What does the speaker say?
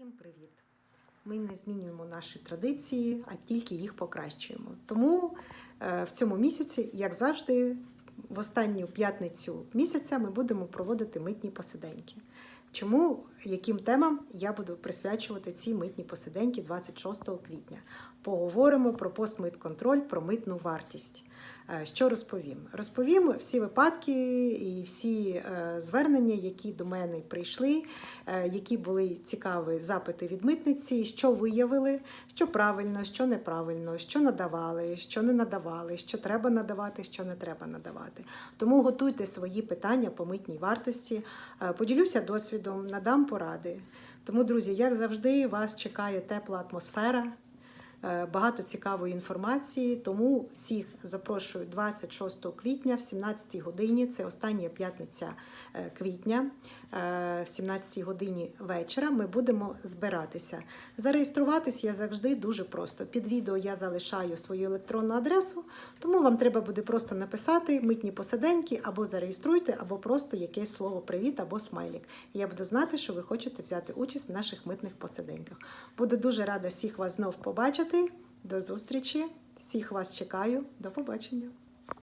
Всім привіт! Ми не змінюємо наші традиції, а тільки їх покращуємо. Тому е, в цьому місяці, як завжди, в останню п'ятницю місяця ми будемо проводити митні посиденьки. Чому, яким темам я буду присвячувати ці митні посиденьки 26 квітня? Поговоримо про постмитконтроль, про митну вартість. Е, Що розповім? Розповім всі випадки і всі е, звернення, які до мене прийшли, е, які були цікаві запити від митниці, що виявили, що правильно, що неправильно, що надавали, що не надавали, що треба надавати, що не треба надавати. Тому готуйте свої питання по митній вартості, поділюся досвідом, надам поради. Тому, друзі, як завжди, вас чекає тепла атмосфера. Е, Багато цікавої інформації, тому всіх запрошую 26 квітня в 17 годині. Це остання п'ятниця е, квітня, е, в 17 годині вечора. Ми будемо збиратися. Зареєструватись я завжди дуже просто. Під відео я залишаю свою електронну адресу, тому вам треба буде просто написати митні посиденьки або зареєструйте, або просто якесь слово привіт або смайлік. Я буду знати, що ви хочете взяти участь в наших митних посиденьках. Буду дуже рада всіх вас знов побачити. До зустрічі! Всіх вас чекаю. До побачення!